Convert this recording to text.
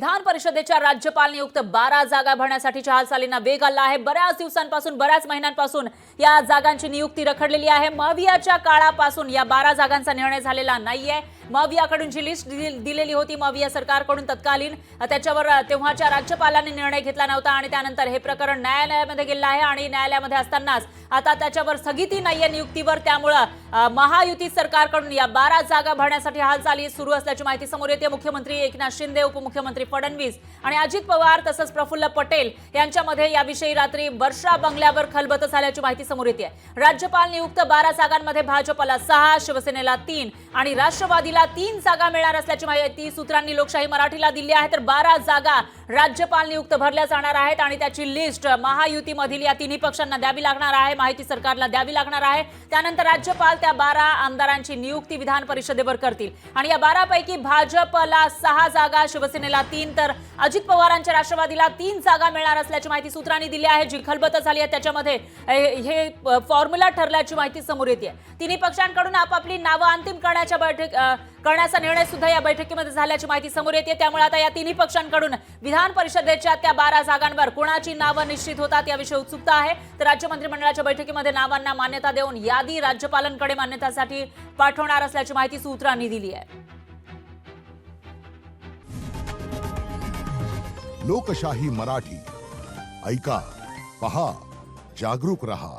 विधान परिषदेच्या राज्यपाल नियुक्त बारा जागा भरण्यासाठीच्या हालचालींना वेग आला आहे. बऱ्याच दिवसांपासून बऱ्याच महिन्यांपासून या जागांची नियुक्ती रखडलेली आहे. मवियाच्या काळापासून या बारा जागांचा निर्णय झालेला नाहीये. मवियाकडून जी लिस्ट दिली- दिलेली होती. माविया सरकारकडून तत्कालीन त्याच्यावर तेव्हाच्या राज्यपालांनी निर्णय घेतला नव्हता आणि त्यानंतर हे प्रकरण न्यायालयामध्ये गेलं आहे आणि न्यायालयामध्ये असतानाच आता त्याच्यावर स्थगिती नाहीये नियुक्तीवर. त्यामुळं महायुती सरकारकडून या बारा जागा भरण्यासाठी हालचाली सुरू असल्याची माहिती समोर येते. मुख्यमंत्री एकनाथ शिंदे उपमुख्यमंत्री फडणवीस आणि अजित पवार तसंच प्रफुल्ल पटेल यांच्यामध्ये याविषयी रात्री वर्षा बंगल्यावर खलबत झाल्याची माहिती समोर येते. राज्यपाल नियुक्त बारा जागांमध्ये भाजपला सहा शिवसेनेला तीन आणि राष्ट्रवादीला तीन जागा मिळणार असल्याची माहिती सूत्रांनी लोकशाही मराठीला दिली आहे. तर बारा जागा राज्यपाल नियुक्त भरल्या जाणार आहेत आणि त्याची लिस्ट महायुतीमधील या तिन्ही पक्षांना द्यावी लागणार आहे माहिती सरकारला द्यावी लागणार आहे. त्यानंतर राज्यपाल त्या बारा आमदारांची नियुक्ती विधान परिषदेवर करतील. आणि या बारापैकी भाजपला सहा जागा शिवसेनेला तीन तर अजित पवारांच्या राष्ट्रवादीला तीन जागा मिळणार असल्याची माहिती सूत्रांनी दिली आहे. जी खलबत झाली आहे त्याच्यामध्ये हे फॉर्म्युला ठरल्याची माहिती समोर येते. तिन्ही पक्षांकडून आपापली नावं अंतिम करण्याच्या बैठक करण्याचा निर्णय सुद्धा या बैठकीमध्ये झाल्याची माहिती समोर येते. त्यामुळे आता या तिन्ही पक्षांकडून विधान परिषदेच्या त्या बारा जागांवर कोणाची नावं निश्चित होतात याविषयी उत्सुकता आहे. तर राज्य मंत्रिमंडळाच्या बैठकीमध्ये नावांना मान्यता देऊन यादी राज्यपालांकडे मान्यतासाठी पाठवणार असल्याची माहिती सूत्रांनी दिली आहे. लोकशाही मराठी. ऐका पहा जागरूक रहा.